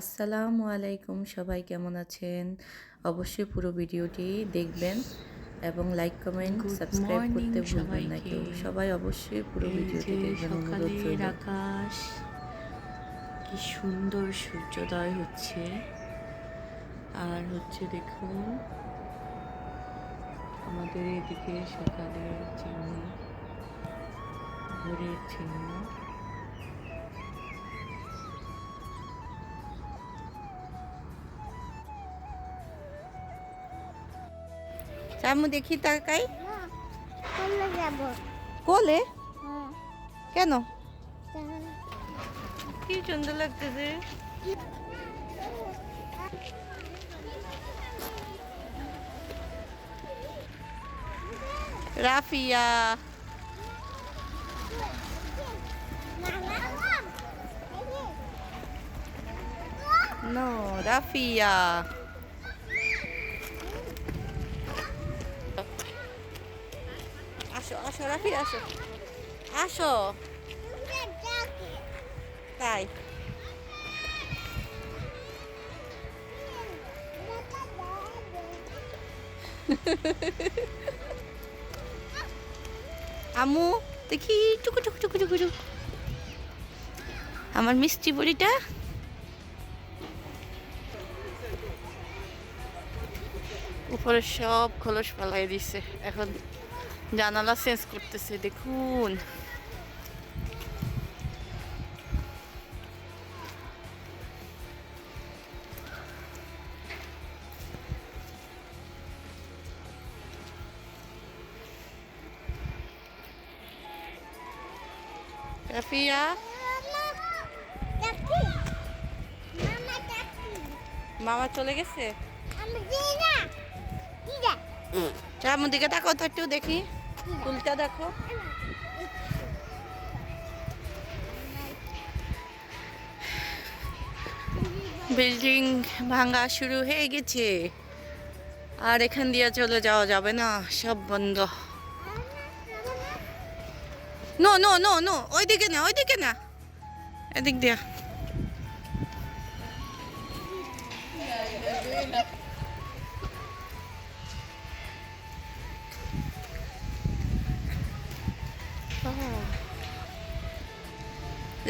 আসসালামু আলাইকুম সবাই কেমন আছেন? অবশ্যই পুরো ভিডিওটি দেখবেন এবং লাইক কমেন্ট সাবস্ক্রাইব করতে ভুলবেন না কেউ। সবাই অবশ্যই পুরো ভিডিওটি দেখবেন। অনুরোধ আকাশ কি সুন্দর সূর্যোদয় হচ্ছে। আর হচ্ছে দেখুন আমাদের এদিকে সকালের চিহ্ন ভোরের চিহ্ন। চামু দেখি তাকাই কোলে যাব কোলে হ্যাঁ কেন তাহলে কি সুন্দর লাগতেছে রাফিয়া নো রাফিয়া আসো রাফিয়া আসো। আসো। তাই। আমু দেখি, টুকু টুকু টুকু টুকু টুকু। আমার মিষ্টি বড়িটা। উপরে সব খোলস পালাই দিছে, এখন জানালা চেঞ্জ করতেছে দেখুন। রাফিয়া? মামা চলে গেছে? চামুর দিকে তাকাও তো একটু দেখি। ফুলটা দেখো। বিল্ডিং ভাঙা শুরু হয়ে গেছে। আর এখান দিয়ে চলে যাওয়া যাবে না, সব বন্ধ। নো নো নো নো, ওইদিকে না ওইদিকে না। এদিক দিয়া।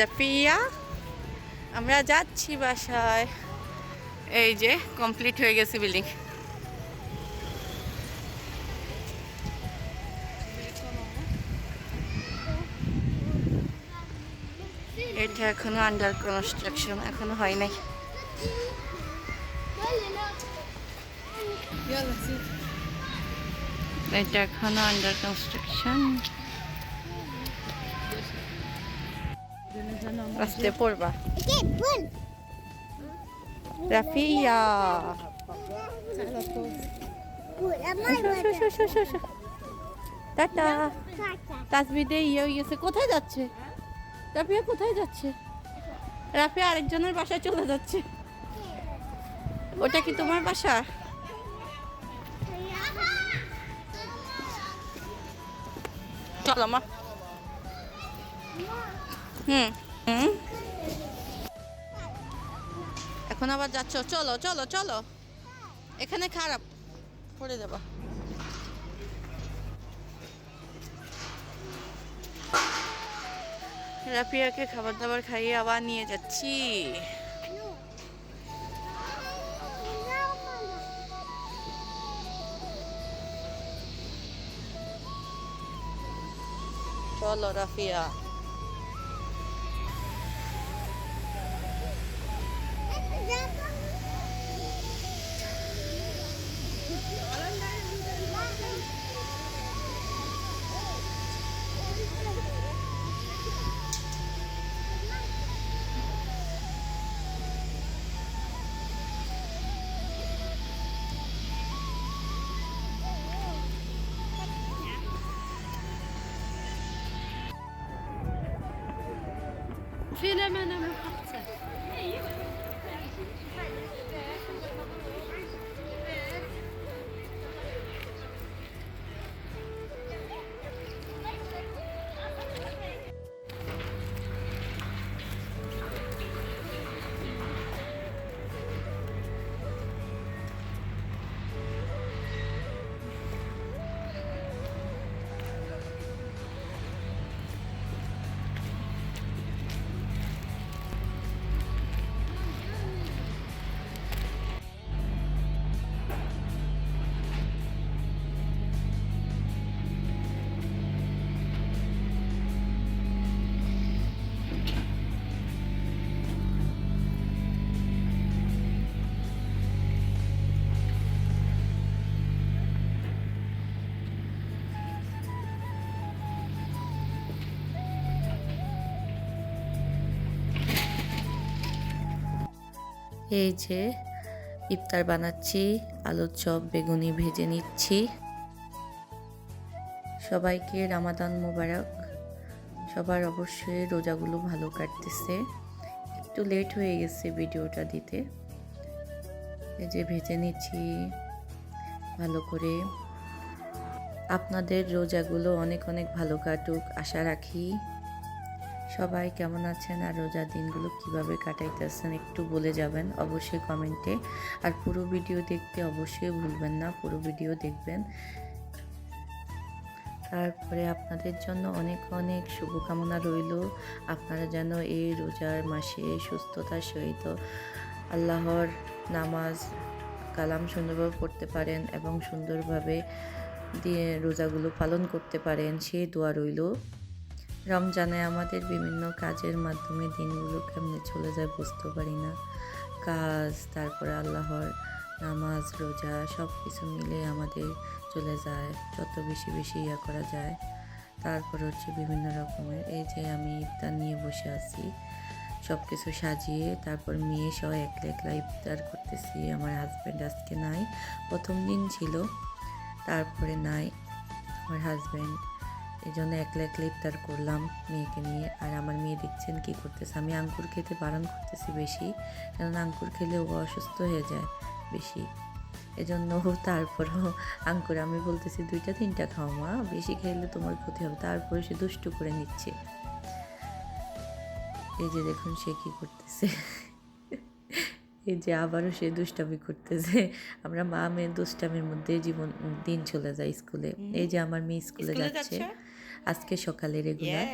রাফিয়া আমরা যাচ্ছি বাসায়। এই যে কমপ্লিট হয়ে গেছে বিল্ডিং এটা এখনও আন্ডার কনস্ট্রাকশন এখনও হয় নাই। এটা এখনও আন্ডার কনস্ট্রাকশন আসতে পড়বা। রাফিয়া। টাটা। তাসবিদে ইয়ে হয়ে গেছে। কোথায় যাচ্ছে? রাফিয়া কোথায় যাচ্ছে? রাফিয়া আরেকজনের বাসায় চলে যাচ্ছে। ওটা কি তোমার বাসা? চলো মা। হুম। এখন আবার যাচ্ছ। চলো চলো চলো। এখানে খারাপ। পড়ে যাবা। রাফিয়াকে খাবার দাবার খাইয়ে আবার নিয়ে যাচ্ছি। চলো, রাফিয়া। في لا ما نعمل এই যে ইফতার বানাচ্ছি, আলুর চপ, বেগুনি ভেজে নিচ্ছি। সবাইকে রামাদান মোবারক। সবার অবশ্যই রোজাগুলো ভালো কাটতেছে। একটু লেট হয়ে গেছে ভিডিওটা দিতে। এই যে ভেজে নিচ্ছি ভালো করে। আপনাদের রোজাগুলো অনেক অনেক ভালো কাটুক, আশা রাখি। সবাই কেমন আছেন আর রোজার দিনগুলো কীভাবে কাটাইতেছেন একটু বলে যাবেন অবশ্যই কমেন্টে। আর পুরো ভিডিও দেখতে অবশ্যই ভুলবেন না, পুরো ভিডিও দেখবেন। তারপরে আপনাদের জন্য অনেক অনেক শুভকামনা রইল। আপনারা যেন এই রোজার মাসে সুস্থতার সহিত আল্লাহর নামাজ, কালাম সুন্দরভাবে পড়তে পারেন এবং সুন্দরভাবে দিয়ে রোজাগুলো পালন করতে পারেন, সেই দোয়া রইল। রমজানে আমাদের বিভিন্ন কাজের মাধ্যমে দিনগুলো কেমনে চলে যায় বুঝতে পারি না। কাজ, তারপরে আল্লাহর নামাজ, রোজা সব কিছু মিলে আমাদের চলে যায়, যত বেশি বেশি ইয়া করা যায়। তারপর হচ্ছে বিভিন্ন রকমের, এই যে আমি ইফতার নিয়ে বসে আছি সব কিছু সাজিয়ে তারপর মেয়ে সহ একলা একলা ইফতার করতেছি, আমার হাজব্যান্ড আজকে নাই, প্রথম দিন ছিল, তারপরে নাই, আমার হাজব্যান্ড এই জন্য একলা একলা ইফতার করলাম মেয়েকে নিয়ে। আর আমার মেয়ে দেখছেন কি করতেছে? আমি আঙ্কুর খেতে বারণ করতেছি বেশি কেননা আঙ্কুর খেলে ও অসুস্থ হয়ে যায় বেশি। এজন্য তারপরও আঙ্কুর আমি বলতেছি দুইটা তিনটা খাও মা বেশি খেলে তোমার ক্ষতি হবে। তারপরে সে দুষ্টু করে নিচ্ছে। এই যে দেখুন সে কি করতেছে। এই যে আবারও সে দুষ্টামি করতেছে। আমরা মা মেয়ে দুষ্টামির মধ্যে জীবন দিন চলে যায় স্কুলে। এই যে আমার মেয়ে স্কুলে যাচ্ছে? আজকে সকালের রেগুলার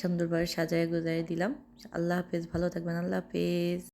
সুন্দরভাবে সাজায় গোজায় দিলাম। আল্লাহ হাফেজ ভালো থাকবেন আল্লাহ হাফেজ।